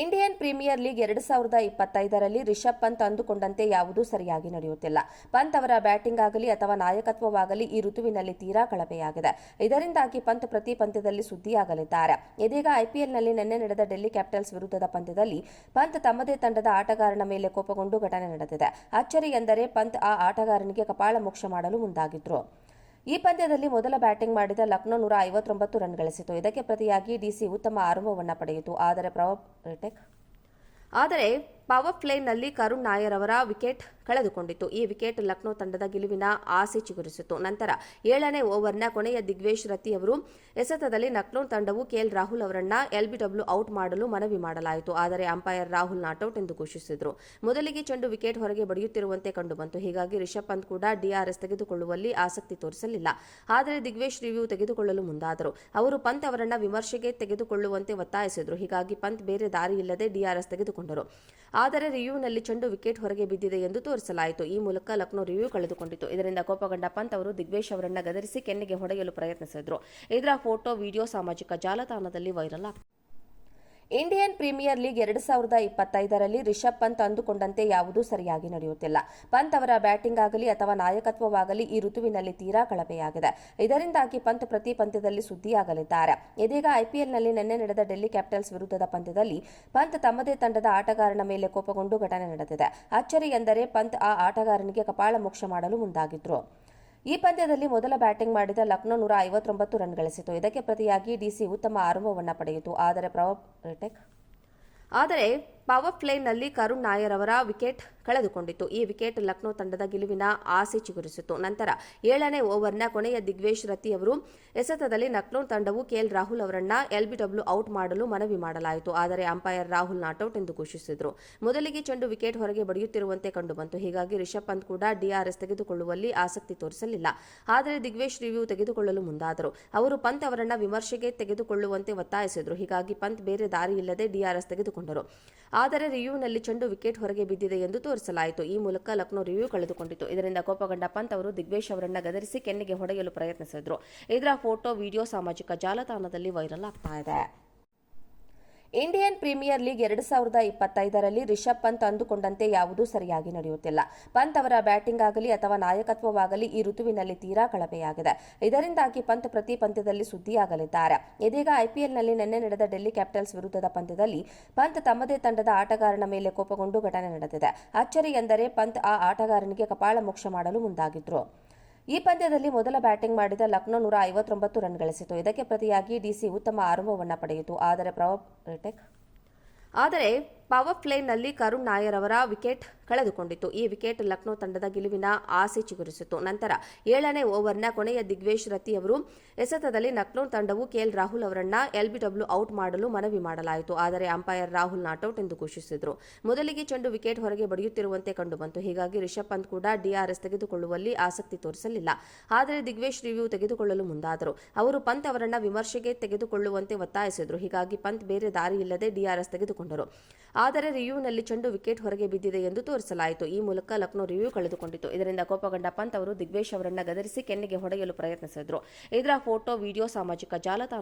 Indian premier league ಎರಡು ಸಾವಿರದ ಇಪ್ಪತ್ತೈದರಲ್ಲಿ ರಿಷಬ್ ಪಂತ್ ಅಂದುಕೊಂಡಂತೆ ಯಾವುದೂ ಸರಿಯಾಗಿ ನಡೆಯುತ್ತಿಲ್ಲ. ಪಂತ್ ಅವರ ಬ್ಯಾಟಿಂಗ್ ಆಗಲಿ ಅಥವಾ ನಾಯಕತ್ವವಾಗಲಿ ಈ ಋತುವಿನಲ್ಲಿ ತೀರಾ ಕಳಪೆಯಾಗಿದೆ. ಇದರಿಂದಾಗಿ ಪಂತ್ ಪ್ರತಿ ಪಂದ್ಯದಲ್ಲಿ ಸುದ್ದಿಯಾಗಲಿದ್ದಾರೆ. ಇದೀಗ ಐಪಿಎಲ್ನಲ್ಲಿ ನಿನ್ನೆ ನಡೆದ ಡೆಲ್ಲಿ ಕ್ಯಾಪಿಟಲ್ಸ್ ವಿರುದ್ಧದ ಪಂದ್ಯದಲ್ಲಿ ಪಂತ್ ತಮ್ಮದೇ ತಂಡದ ಆಟಗಾರನ ಮೇಲೆ ಕೋಪಗೊಂಡು ಘಟನೆ ನಡೆದಿದೆ. ಅಚ್ಚರಿ ಎಂದರೆ ಪಂತ್ ಆ ಆಟಗಾರನಿಗೆ ಕಪಾಳ ಮೋಕ್ಷ ಮಾಡಲು ಮುಂದಾಗಿದ್ರು. ಈ ಪಂದ್ಯದಲ್ಲಿ ಮೊದಲ ಬ್ಯಾಟಿಂಗ್ ಮಾಡಿದ ಲಕ್ನೋ ನೂರ ಐವತ್ತೊಂಬತ್ತು ರನ್ ಗಳಿಸಿತು. ಇದಕ್ಕೆ ಪ್ರತಿಯಾಗಿ ಡಿಸಿ ಉತ್ತಮ ಆರಂಭವನ್ನು ಪಡೆಯಿತು. ಆದರೆ ಪ್ರವ ಆದರೆ ಪವರ್ ಪ್ಲೇನಲ್ಲಿ ಕರುಣ್ ನಾಯರ್ ಅವರ ವಿಕೆಟ್ ಕಳೆದುಕೊಂಡಿತ್ತು. ಈ ವಿಕೆಟ್ ಲಕ್ನೋ ತಂಡದ ಗೆಲುವಿನ ಆಸೆ ಚಿಗುರಿಸಿತು ನಂತರ ಏಳನೇ ಓವರ್ನ ಕೊನೆಯ ದಿಗ್ವೇಶ್ ರತಿ ಅವರು ಎಸೆತದಲ್ಲಿ ಲಕ್ನೋ ತಂಡವು ಕೆಎಲ್ ರಾಹುಲ್ ಅವರನ್ನ ಎಲ್ಬಿಡಬ್ಲ್ಯೂ ಔಟ್ ಮಾಡಲು ಮನವಿ ಮಾಡಲಾಯಿತು. ಆದರೆ ಅಂಪೈರ್ ರಾಹುಲ್ ನಾಟ್ಔಟ್ ಎಂದು ಘೋಷಿಸಿದರು. ಮೊದಲಿಗೆ ಚೆಂಡು ವಿಕೆಟ್ ಹೊರಗೆ ಬಡಿಯುತ್ತಿರುವಂತೆ ಕಂಡುಬಂತು. ಹೀಗಾಗಿ ರಿಷಬ್ ಪಂತ್ ಕೂಡ ಡಿಆರ್ಎಸ್ ತೆಗೆದುಕೊಳ್ಳುವಲ್ಲಿ ಆಸಕ್ತಿ ತೋರಿಸಲಿಲ್ಲ. ಆದರೆ ದಿಗ್ವೇಶ್ ರಿವ್ಯೂ ತೆಗೆದುಕೊಳ್ಳಲು ಮುಂದಾದರು. ಅವರು ಪಂತ್ ಅವರನ್ನ ವಿಮರ್ಶೆಗೆ ತೆಗೆದುಕೊಳ್ಳುವಂತೆ ಒತ್ತಾಯಿಸಿದರು. ಹೀಗಾಗಿ ಪಂತ್ ಬೇರೆ ದಾರಿ ಇಲ್ಲದೆ ಡಿಆರ್ಎಸ್ ತೆಗೆದುಕೊಂಡರು. ಆದರೆ ರಿವ್ಯೂನಲ್ಲಿ ಚೆಂಡು ವಿಕೆಟ್ ಹೊರಗೆ ಬಿದ್ದಿದೆ ಎಂದು ತೋರಿಸಲಾಯಿತು. ಈ ಮೂಲಕ ಲಕ್ನೋ ರಿವ್ಯೂ ಕಳೆದುಕೊಂಡಿತು. ಇದರಿಂದ ಕೋಪಗೊಂಡ ಪಂತ್ ಅವರು ದಿಗ್ವೇಶ್ ಅವರನ್ನ ಗದರಿಸಿ ಕೆನ್ನೆಗೆ ಹೊಡೆಯಲು ಪ್ರಯತ್ನಿಸಿದರು. ಇದರ ಫೋಟೋ, ವಿಡಿಯೋ ಸಾಮಾಜಿಕ ಜಾಲತಾಣದಲ್ಲಿ ವೈರಲ್ ಆಗ್ತಿದೆ ಇಂಡಿಯನ್ ಪ್ರೀಮಿಯರ್ ಲೀಗ್ ಎರಡು ಸಾವಿರದ ಇಪ್ಪತ್ತೈದರಲ್ಲಿ ರಿಷಬ್ ಪಂತ್ ಅಂದುಕೊಂಡಂತೆ ಯಾವುದೂ ಸರಿಯಾಗಿ ನಡೆಯುತ್ತಿಲ್ಲ. ಪಂತ್ ಅವರ ಬ್ಯಾಟಿಂಗ್ ಆಗಲಿ ಅಥವಾ ನಾಯಕತ್ವವಾಗಲಿ ಈ ಋತುವಿನಲ್ಲಿ ತೀರಾ ಕಳಪೆಯಾಗಿದೆ. ಇದರಿಂದಾಗಿ ಪಂತ್ ಪ್ರತಿ ಪಂದ್ಯದಲ್ಲಿ ಸುದ್ದಿಯಾಗಲಿದ್ದಾರೆ. ಇದೀಗ ಐಪಿಎಲ್ನಲ್ಲಿ ನಿನ್ನೆ ನಡೆದ ಡೆಲ್ಲಿ ಕ್ಯಾಪಿಟಲ್ಸ್ ವಿರುದ್ಧದ ಪಂದ್ಯದಲ್ಲಿ ಪಂತ್ ತಮ್ಮದೇ ತಂಡದ ಆಟಗಾರನ ಮೇಲೆ ಕೋಪಗೊಂಡು ಘಟನೆ ನಡೆದಿದೆ. ಅಚ್ಚರಿ ಎಂದರೆ ಪಂತ್ ಆ ಆಟಗಾರನಿಗೆ ಕಪಾಳ ಮೋಕ್ಷ ಮಾಡಲು ಮುಂದಾಗಿದ್ರು. ಈ ಪಂದ್ಯದಲ್ಲಿ ಮೊದಲ ಬ್ಯಾಟಿಂಗ್ ಮಾಡಿದ ಲಕ್ನೋ ನೂರ ಐವತ್ತೊಂಬತ್ತು ರನ್ ಗಳಿಸಿತು. ಇದಕ್ಕೆ ಪ್ರತಿಯಾಗಿ ಡಿಸಿ ಉತ್ತಮ ಆರಂಭವನ್ನು ಪಡೆಯಿತು. ಆದರೆ ಪ್ರವ ಆದರೆ ಪವರ್ ಪ್ಲೇನಲ್ಲಿ ಕರುಣ್ ನಾಯರ್ ಅವರ ವಿಕೆಟ್ ಕಳೆದುಕೊಂಡಿತ್ತು. ಈ ವಿಕೆಟ್ ಲಕ್ನೋ ತಂಡದ ಗೆಲುವಿನ ಆಸೆ ಚಿಗುರಿಸಿತು ನಂತರ ಏಳನೇ ಓವರ್ನ ಕೊನೆಯ ದಿಗ್ವೇಶ್ ರತಿ ಅವರು ಎಸೆತದಲ್ಲಿ ಲಕ್ನೋ ತಂಡವು ಕೆಎಲ್ ರಾಹುಲ್ ಅವರನ್ನ ಎಲ್ಬಿಡಬ್ಲ್ಯೂ ಔಟ್ ಮಾಡಲು ಮನವಿ ಮಾಡಲಾಯಿತು. ಆದರೆ ಅಂಪೈರ್ ರಾಹುಲ್ ನಾಟ್ಔಟ್ ಎಂದು ಘೋಷಿಸಿದರು. ಮೊದಲಿಗೆ ಚೆಂಡು ವಿಕೆಟ್ ಹೊರಗೆ ಬಡಿಯುತ್ತಿರುವಂತೆ ಕಂಡುಬಂತು. ಹೀಗಾಗಿ ರಿಷಬ್ ಪಂತ್ ಕೂಡ ಡಿಆರ್ಎಸ್ ತೆಗೆದುಕೊಳ್ಳುವಲ್ಲಿ ಆಸಕ್ತಿ ತೋರಿಸಲಿಲ್ಲ. ಆದರೆ ದಿಗ್ವೇಶ್ ರಿವ್ಯೂ ತೆಗೆದುಕೊಳ್ಳಲು ಮುಂದಾದರು. ಅವರು ಪಂತ್ ಅವರನ್ನ ವಿಮರ್ಶೆಗೆ ತೆಗೆದುಕೊಳ್ಳುವಂತೆ ಒತ್ತಾಯಿಸಿದರು. ಹೀಗಾಗಿ ಪಂತ್ ಬೇರೆ ದಾರಿ ಇಲ್ಲದೆ ಡಿಆರ್ಎಸ್ ತೆಗೆದುಕೊಂಡರು. ಆದರೆ ರಿವ್ಯೂನಲ್ಲಿ ಚೆಂಡು ವಿಕೆಟ್ ಹೊರಗೆ ಬಿದ್ದಿದೆ ಎಂದು ತೋರಿಸಲಾಯಿತು. ಈ ಮೂಲಕ ಲಕ್ನೋ ರಿವ್ಯೂ ಕಳೆದುಕೊಂಡಿತು. ಇದರಿಂದ ಕೋಪಗೊಂಡ ಪಂತ್ ಅವರು ದಿಗ್ವೇಶ್ ಅವರನ್ನ ಗದರಿಸಿ ಕೆನ್ನೆಗೆ ಹೊಡೆಯಲು ಪ್ರಯತ್ನಿಸಿದ್ರು. ಇದರ ಫೋಟೋ, ವಿಡಿಯೋ ಸಾಮಾಜಿಕ ಜಾಲತಾಣದಲ್ಲಿ ವೈರಲ್ ಆಗ್ತಾ ಇದೆ. ಇಂಡಿಯನ್ ಪ್ರೀಮಿಯರ್ ಲೀಗ್ ಎರಡು ಸಾವಿರದ ಇಪ್ಪತ್ತೈದರಲ್ಲಿ ರಿಷಬ್ ಪಂತ್ ಅಂದುಕೊಂಡಂತೆ ಯಾವುದೂ ಸರಿಯಾಗಿ ನಡೆಯುತ್ತಿಲ್ಲ. ಪಂತ್ ಅವರ ಬ್ಯಾಟಿಂಗ್ ಆಗಲಿ ಅಥವಾ ನಾಯಕತ್ವವಾಗಲಿ ಈ ಋತುವಿನಲ್ಲಿ ತೀರಾ ಕಳಪೆಯಾಗಿದೆ. ಇದರಿಂದಾಗಿ ಪಂತ್ ಪ್ರತಿ ಪಂದ್ಯದಲ್ಲಿ ಸುದ್ದಿಯಾಗಲಿದ್ದಾರೆ. ಇದೀಗ ಐಪಿಎಲ್ನಲ್ಲಿ ನಿನ್ನೆ ನಡೆದ ಡೆಲ್ಲಿ ಕ್ಯಾಪಿಟಲ್ಸ್ ವಿರುದ್ಧದ ಪಂದ್ಯದಲ್ಲಿ ಪಂತ್ ತಮ್ಮದೇ ತಂಡದ ಆಟಗಾರನ ಮೇಲೆ ಕೋಪಗೊಂಡು ಘಟನೆ ನಡೆದಿದೆ. ಅಚ್ಚರಿ ಎಂದರೆ ಪಂತ್ ಆ ಆಟಗಾರನಿಗೆ ಕಪಾಳ ಮೋಕ್ಷ ಮಾಡಲು ಮುಂದಾಗಿದ್ರು. ಈ ಪಂದ್ಯದಲ್ಲಿ ಮೊದಲ ಬ್ಯಾಟಿಂಗ್ ಮಾಡಿದ ಲಕ್ನೋ ನೂರ ಐವತ್ತೊಂಬತ್ತು ರನ್ ಗಳಿಸಿತು. ಇದಕ್ಕೆ ಪ್ರತಿಯಾಗಿ ಡಿಸಿ ಉತ್ತಮ ಆರಂಭವನ್ನು ಪಡೆಯಿತು. ಆದರೆ ಪ್ರವ ಆದರೆ ಪವರ್ ಪ್ಲೇನಲ್ಲಿ ಕರುಣ್ ನಾಯರ್ ಅವರ ವಿಕೆಟ್ ಕಳೆದುಕೊಂಡಿತ್ತು. ಈ ವಿಕೆಟ್ ಲಕ್ನೋ ತಂಡದ ಗೆಲುವಿನ ಆಸೆ ಚಿಗುರಿಸಿತು ನಂತರ ಏಳನೇ ಓವರ್ನ ಕೊನೆಯ ದಿಗ್ವೇಶ್ ರತಿ ಅವರು ಎಸೆತದಲ್ಲಿ ಲಕ್ನೋ ತಂಡವು ಕೆಎಲ್ ರಾಹುಲ್ ಅವರನ್ನ ಎಲ್ಬಿಡಬ್ಲ್ಯೂ ಔಟ್ ಮಾಡಲು ಮನವಿ ಮಾಡಲಾಯಿತು. ಆದರೆ ಅಂಪೈರ್ ರಾಹುಲ್ ನಾಟ್ಔಟ್ ಎಂದು ಘೋಷಿಸಿದರು. ಮೊದಲಿಗೆ ಚೆಂಡು ವಿಕೆಟ್ ಹೊರಗೆ ಬಡಿಯುತ್ತಿರುವಂತೆ ಕಂಡುಬಂತು. ಹೀಗಾಗಿ ರಿಷಬ್ ಪಂತ್ ಕೂಡ ಡಿಆರ್ಎಸ್ ತೆಗೆದುಕೊಳ್ಳುವಲ್ಲಿ ಆಸಕ್ತಿ ತೋರಿಸಲಿಲ್ಲ. ಆದರೆ ದಿಗ್ವೇಶ್ ರಿವ್ಯೂ ತೆಗೆದುಕೊಳ್ಳಲು ಮುಂದಾದರು. ಅವರು ಪಂತ್ ಅವರನ್ನ ವಿಮರ್ಶೆಗೆ ತೆಗೆದುಕೊಳ್ಳುವಂತೆ ಒತ್ತಾಯಿಸಿದರು. ಹೀಗಾಗಿ ಪಂತ್ ಬೇರೆ ದಾರಿ ಇಲ್ಲದೆ ಡಿಆರ್ಎಸ್ ತೆಗೆದುಕೊಂಡರು. ಆದರೆ ರಿವ್ಯೂನಲ್ಲಿ ಚೆಂಡು ವಿಕೆಟ್ ಹೊರಗೆ ಬಿದ್ದಿದೆ ಎಂದು ತೋರಿಸಲಾಯಿತು. ಈ ಮೂಲಕ ಲಕ್ನೋ ರಿವ್ಯೂ ಕಳೆದುಕೊಂಡಿತು. ಇದರಿಂದ ಕೋಪಗೊಂಡ ಪಂತ್ ಅವರು ದಿಗ್ವೇಶ್ ಅವರನ್ನ ಗದರಿಸಿ ಕೆನ್ನೆಗೆ ಹೊಡೆಯಲು ಪ್ರಯತ್ನಿಸಿದರು. ಇದರ ಫೋಟೋ, ವಿಡಿಯೋ, ಸಾಮಾಜಿಕ ಜಾಲತಾಣ